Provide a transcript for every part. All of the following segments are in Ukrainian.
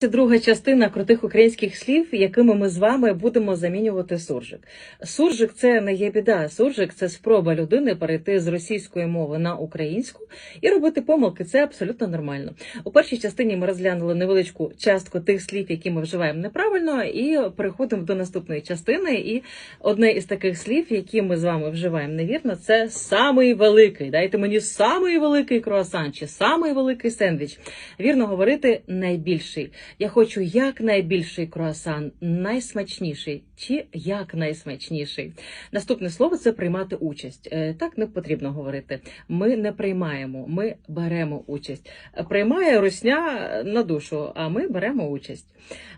Це друга частина крутих українських слів, якими ми з вами будемо замінювати суржик. Суржик це не є біда. Суржик це спроба людини перейти з російської мови на українську і робити помилки. Це абсолютно нормально. У першій частині ми розглянули невеличку частку тих слів, які ми вживаємо неправильно, і переходимо до наступної частини. І одне із таких слів, які ми з вами вживаємо невірно, це самий великий. Дайте мені самий великий круасан чи самий великий сендвіч. Вірно говорити найбільший. Я хочу як найбільший круасан, найсмачніший чи як найсмачніший. Наступне слово це приймати участь. Е, Так не потрібно говорити. Ми не приймаємо, ми беремо участь. Приймає русня на душу, а ми беремо участь.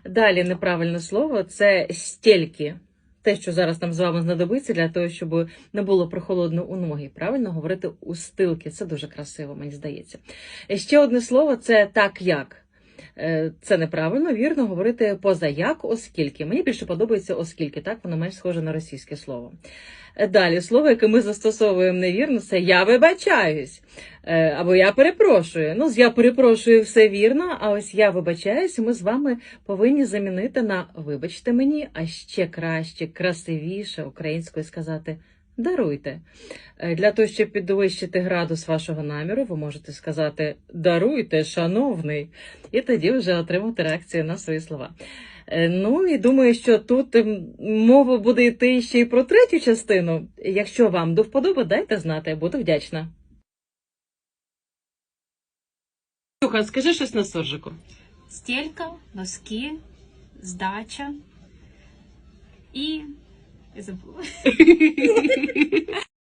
Далі неправильне слово це стільки. Те, що зараз нам з вами знадобиться для того, щоб не було прохолодно у ноги. Правильно говорити у стилки. Це дуже красиво, мені здається. Ще одне слово це так як. Е, Це неправильно, вірно говорити поза як, оскільки. Мені більше подобається оскільки, так воно менш схоже на російське слово. Е, Далі слово, яке ми застосовуємо невірно, це я вибачаюсь. Е, Або я перепрошую. Ну, з я перепрошую все вірно, а ось я вибачаюсь, ми з вами повинні замінити на вибачте мені, а ще краще, красивіше українською сказати. Даруйте. Е, Для того, щоб підвищити градус вашого наміру, ви можете сказати Даруйте, шановний, і тоді вже отримати реакцію на свої слова. Е, Ну і думаю, що тут ем, мова буде йти ще й про третю частину. Якщо вам до вподоби, дайте знати, буду вдячна. Юха, скажи щось на суржику. Стелька, носки, здача і. Я забула.